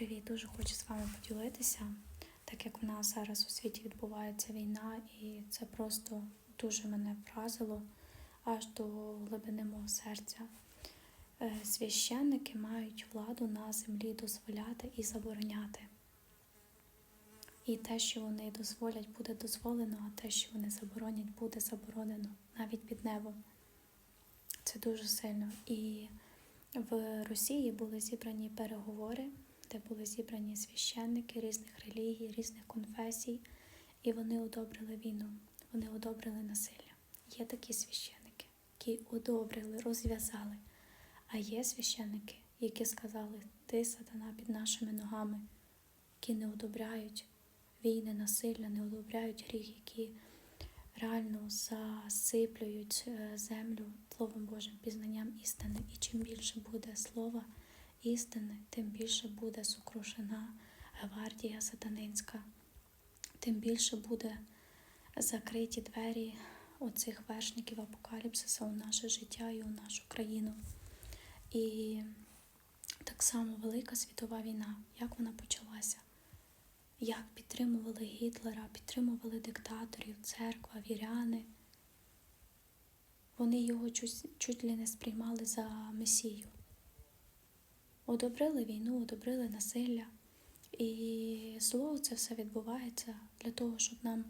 Привіт, дуже хочу з вами поділитися, так як в нас зараз у світі відбувається війна, і це просто дуже мене вразило аж до глибини мого серця. Е, Священники мають владу на землі дозволяти і забороняти. І те, що вони дозволять, буде дозволено, а те, що вони заборонять, буде заборонено навіть під небом. Це дуже сильно. І в Росії були зібрані переговори, де були зібрані священники різних релігій, різних конфесій, і вони одобрили війну, вони одобрили насилля. Є такі священники, які одобрили, розв'язали. А є священники, які сказали, ти сатана під нашими ногами, які не одобряють війни, насилля, не одобряють гріх, які реально засиплюють е, землю Словом Божим, пізнанням істини. І чим більше буде слова істини, тим більше буде сокрушена гвардія сатанинська, тим більше буде закриті двері оцих вершників апокаліпсиса у наше життя і у нашу країну. І так само Велика світова війна, як вона почалася? Як підтримували Гітлера, підтримували диктаторів, церква, віряни. Вони його чуть, чуть ли не сприймали за Месію. Одобрили війну, одобрили насилля. І зло це все відбувається для того, щоб нам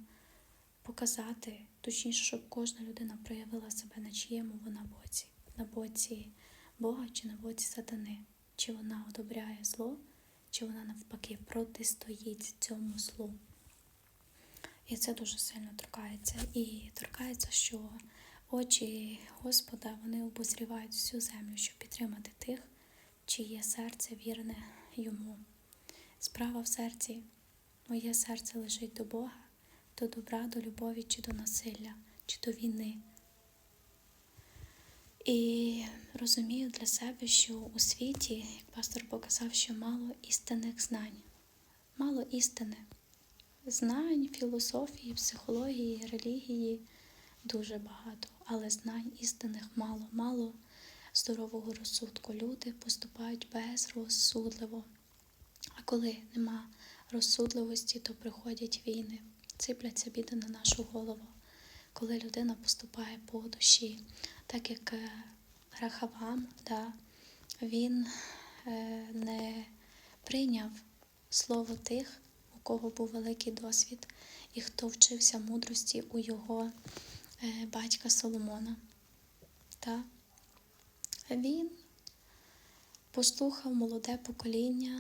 показати, точніше, щоб кожна людина проявила себе на чиєму вона боці, на боці Бога чи на боці сатани, чи вона одобряє зло, чи вона навпаки протистоїть цьому злу. І це дуже сильно торкається. І торкається, що очі Господа вони обозрівають всю землю, щоб підтримати тих, чиє серце вірне йому. Справа в серці, моє серце лежить до Бога, до добра, до любові чи до насилля, чи до війни. І розумію для себе, що у світі, як пастор показав, що мало істинних знань, мало істини, знань, філософії, психології, релігії дуже багато, але знань істинних мало, мало здорового розсудку. Люди поступають безрозсудливо. А коли нема розсудливості, то приходять війни, сипляться біди на нашу голову, коли людина поступає по душі, так як е, Рахавам, да, він е, не прийняв слово тих, у кого був великий досвід, і хто вчився мудрості у його е, батька Соломона. Та він послухав молоде покоління.